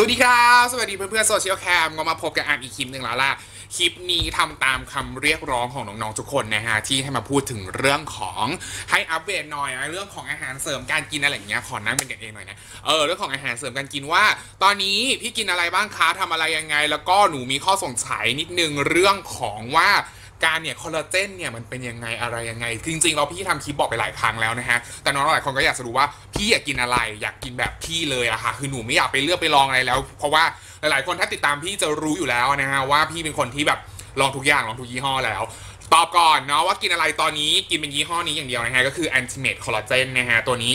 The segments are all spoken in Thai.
สวัสดีครับ สวัสดีเพื่อนๆโซเชียลแคมก็มาพบกันอ่านอีกคลิปหนึ่งแล้วล่ะ คลิปนี้ทำตามคำเรียกร้องของน้องๆทุกคนนะฮะ ที่ให้มาพูดถึงเรื่องของให้อัปเดตหน่อยเรื่องของอาหารเสริมการกินอะไรอย่างเงี้ยขอนั่งเป็นกันเองหน่อยนะเออเรื่องของอาหารเสริมการกินว่า ตอนนี้พี่กินอะไรบ้างคะทำอะไรยังไง แล้วก็หนูมีข้อสงสัยนิดนึงเรื่องของว่า การเนี่ยคอลลาเจนเนี่ยมันเป็นยังไงอะไรยังไง จริงๆเราพี่ทำคลิปบอกไปหลายครั้งแล้วนะฮะ แต่น้องหลายคนก็อยากจะรู้ว่าพี่อยากกินอะไร อยากกินแบบพี่เลยอะค่ะ คือหนูไม่อยากไปเลือกไปลองอะไรแล้ว เพราะว่าหลายๆคนถ้าติดตามพี่จะรู้อยู่แล้วนะฮะว่าพี่เป็นคนที่แบบลองทุกอย่างลองทุกยี่ห้อแล้วตอบก่อนเนาะว่ากินอะไรตอนนี้กินเป็นยี่ห้อนี้อย่างเดียวนะฮะ ก็คือ Antimate Collagen นะฮะ ตัวนี้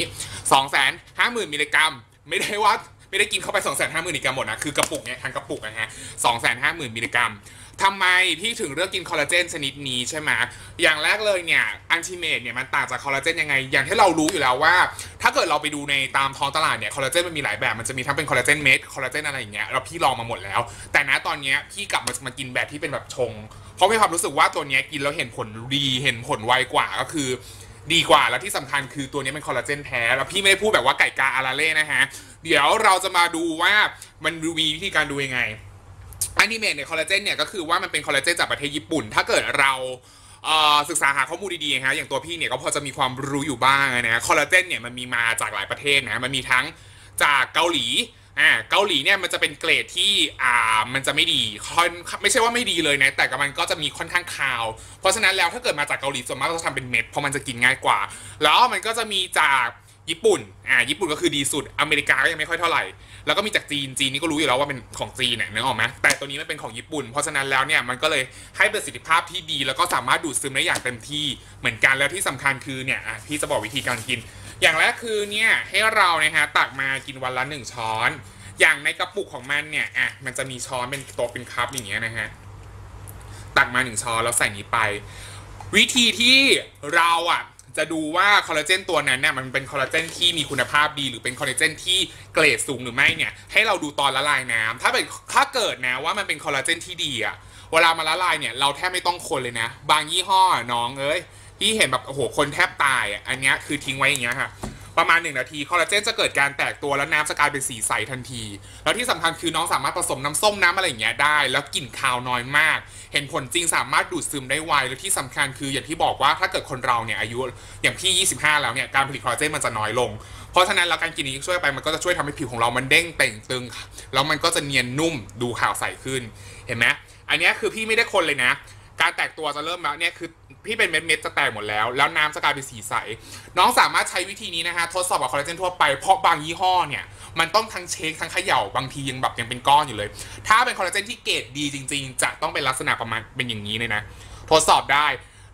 250,000มิลลิกรัม ไม่ได้ว่า ไม่ได้กินเข้าไป 250,000มิลลิกรัมหมดนะ คือกระปุกเนี่ยทั้งกระปุกนะฮะ250,000มิลลิกรัมทำไมพี่ถึงเลือกกินคอลลาเจนชนิดนี้ใช่ไหมอย่างแรกเลยเนี่ยอันติเมตเนี่ยมันต่างจากคอลลาเจนยังไง อย่างที่เรารู้อยู่แล้วว่า ถ้าเกิดเราไปดูในตามท้องตลาดเนี่ยคอลลาเจนมันมีหลายแบบ มันจะมีทั้งเป็นคอลลาเจนเม็ดคอลลาเจนอะไรอย่างเงี้ยแล้วพี่ลองมาหมดแล้ว แต่นะตอนเนี้ยพี่กลับมามากินแบบที่เป็นแบบชง เพราะมีความรู้สึกว่าตัวเนี้ยกินแล้วเห็นผลดีเห็นผลไวกว่าก็คือดีกว่าแล้วที่สำคัญคือตัวนี้เป็นคอลลาเจนแท้แล้วพี่ไม่ได้พูดแบบว่าไก่กาอาราเล่นะฮะ เดี๋ยวเราจะมาดูว่ามันมีวิธีการดูยังไงอันนิเมตเนี่ยคอลลาเจนเนี่ยก็คือว่ามันเป็นคอลลาเจนจากประเทศญี่ปุ่น ถ้าเกิดเราศึกษาหาข้อมูลดีๆฮะอย่างตัวพี่เนี่ยก็พอจะมีความรู้อยู่บ้างนะคอลลาเจนเนี่ยมันมีมาจากหลายประเทศนะมันมีทั้งจากเกาหลีอ่าเกาหลีเนี่ยมันจะเป็นเกรดที่อ่ามันจะไม่ดีค่อนไม่ใช่ว่าไม่ดีเลยนะแต่ก็มันก็จะมีค่อนข้างคาว เพราะฉะนั้นแล้วถ้าเกิดมาจากเกาหลีส่วนมากเราจะทำเป็นเม็ดเพราะมันจะกินง่ายกว่า แล้วมันก็จะมีจาก ญี่ปุ่น อ่า ญี่ปุ่นก็คือดีสุด อเมริกาก็ยังไม่ค่อยเท่าไหร่ แล้วก็มีจากจีน จีนนี่ก็รู้อยู่แล้วว่าเป็นของจีนเนี่ยนึกออกไหมแต่ตัวนี้มันเป็นของญี่ปุ่น เพราะฉะนั้นแล้วเนี่ยมันก็เลยให้ประสิทธิภาพที่ดี แล้วก็สามารถดูดซึมได้อย่างเต็มที่ เหมือนกัน แล้วที่สำคัญคือเนี่ย อะพี่จะบอกวิธีการกิน อย่างแรกคือเนี่ยให้เรานะฮะตักมากินวันละหนึ่งช้อน อย่างในกระปุกของมันเนี่ย อะ มันจะมีช้อนเป็นโต๊ะเป็นคัพอย่างเงี้ยนะฮะ ตักมาหนึ่งช้อนแล้วใส่นี้ไป วิธีที่เราอะ จะดูว่าคอลลาเจนตัวนั้นเนี่ยมันเป็นคอลลาเจนที่มีคุณภาพดี หรือเป็นคอลลาเจนที่เกรดสูงหรือไม่เนี่ยให้เราดูตอนละลายน้ำถ้าเป็นถ้าเกิดนะว่ามันเป็นคอลลาเจนที่ดีอะเวลามาละลายเนี่ยเราแทบไม่ต้องคนเลยนะ บางยี่ห้อน้องเอ้ยที่เห็นแบบโอ้โหคนแทบตายอะอันนี้คือทิ้งไว้อย่างเงี้ยค่ะ ประมาณ 1 นาทีคอลลาเจนจะเกิดการแตกตัวแล้วน้ำจะกลายเป็นสีใสทันที แล้วที่สำคัญคือน้องสามารถผสมน้ำส้มน้ำอะไรอย่างเงี้ยได้ แล้วกลิ่นคาวน้อยมาก เห็นผลจริงสามารถดูดซึมได้ไวแล้วที่สำคัญคืออย่างที่บอกว่าถ้าเกิดคนเราเนี่ยอายุอย่างพี่ 25 แล้วเนี่ยการผลิตคอลลาเจนมันจะน้อยลง เพราะฉะนั้นแล้วการกินนี้ช่วยไปมันก็จะช่วยทำให้ผิวของเรามันเด้งเต่งตึงแล้วมันก็จะเนียนนุ่มดูขาวใสขึ้นเห็นไหมอันนี้คือพี่ไม่ได้คนเลยนะ การแตกตัวจะเริ่มแล้วเนี่ยคือพี่เป็นเม็ดเม็ดจะแตกหมดแล้ว แล้วน้ำจะกลายเป็นสีใส น้องสามารถใช้วิธีนี้นะฮะทดสอบกับคอลลาเจนทั่วไปเพราะบางยี่ห้อเนี่ยมันต้องทั้งเช็คทั้งเขย่าบางทียังแบบยังเป็นก้อนอยู่เลย ถ้าเป็นคอลลาเจนที่เกรดดีจริง ๆ จะต้องเป็นลักษณะประมาณเป็นอย่างนี้เลยนะทดสอบได้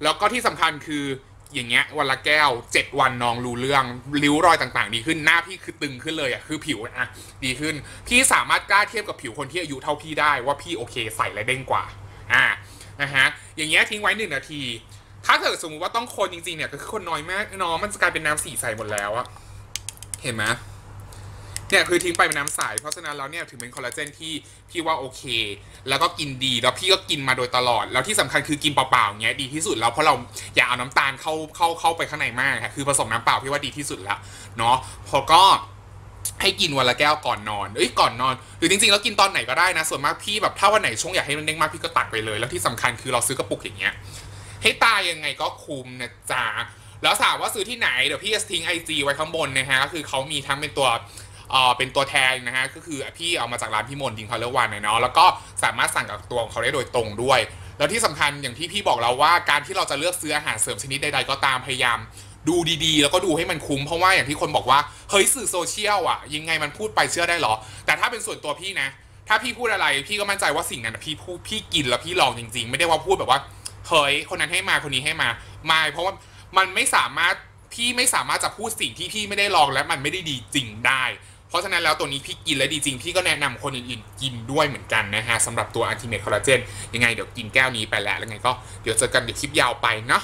แล้วก็ที่สำคัญคืออย่างเงี้ยวันละแก้ว 7 วันน้องรู้เรื่องริ้วรอยต่างๆ ดีขึ้นหน้าพี่คือตึงขึ้นเลยอะคือผิวอะดีขึ้น พี่สามารถกล้าเทียบกับผิวคนที่อายุเท่าพี่ได้ว่าพี่โอเคใส่และเด้งกว่าอ่า นะฮะอย่างเงี้ยทิ้งไว้หนึ่งนาที ถ้าเกิดสมมติว่าต้องคนจริงๆเนี่ยก็คือคนน้อยมากน้องมันจะกลายเป็นน้ำสีใสหมดแล้วอะเห็นไหมเนี่ยคือทิ้งไปเป็นน้ำใสเพราะฉะนั้นแล้วเนี่ยถือเป็นคอลลาเจนที่พี่ว่าโอเค แล้วก็กินดีแล้วพี่ก็กินมาโดยตลอด แล้วที่สำคัญคือกินเปล่าๆเงี้ยดีที่สุดแล้วเพราะเราอย่าเอาน้ำตาลเข้าเข้าเข้าไปข้างในมากค่ะคือผสมน้ำเปล่าพี่ว่าดีที่สุดแล้วเนาะพอก็ ให้กินวันละแก้วก่อนนอน เอ้ย ก่อนนอน หรือจริงๆ แล้วกินตอนไหนก็ได้นะ ส่วนมากพี่แบบถ้าวันไหนช่วงอยากให้มันเด้งมากพี่ก็ตักไปเลย แล้วที่สำคัญคือเราซื้อกระปุกอย่างเงี้ย ให้ตายยังไงก็คุ้มนะจ๊ะ แล้วถามว่าซื้อที่ไหน เดี๋ยวพี่จะทิ้งไอจีไว้ข้างบนนะฮะ ก็คือเขามีทั้งเป็นตัวเอ่อเป็นตัวแทนนะฮะ ก็คือพี่เอามาจากร้านพี่มนดิงคอร์เลวันเนาะ แล้วก็สามารถสั่งกับตัวของเขาได้โดยตรงด้วย แล้วที่สำคัญอย่างที่พี่บอกเราว่าการที่เราจะเลือกซื้ออาหารเสริมชนิดใดๆก็ตามพยายาม ดูดีๆ แล้วก็ดูให้มันคุ้มเพราะว่าอย่างที่คนบอกว่าเฮ้ยสื่อโซเชียลอะยังไงมันพูดไปเชื่อได้หรอ แต่ถ้าเป็นส่วนตัวพี่นะ ถ้าพี่พูดอะไรพี่ก็มั่นใจว่าสิ่งนั้นพี่พูดพี่กินแล้วพี่ลองจริง ๆ ไม่ได้ว่าพูดแบบว่าเฮ้ยคนนั้นให้มาคนนี้ให้มาไม่เพราะว่ามันไม่สามารถพี่ไม่สามารถจะพูดสิ่งที่พี่ไม่ได้ลองและมันไม่ได้ดีจริงได้ เพราะฉะนั้นแล้วตัวนี้พี่กินและดีจริง พี่ก็แนะนำคนอื่นๆ กินด้วยเหมือนกันนะฮะสำหรับตัวอันติเมทคอลลาเจนยังไงเดี๋ยวกินแก้วนี้ไปแล้วแล้วไงก็เดี๋ยวเจอกันเดี๋ยวคลิปยาวไปเนาะ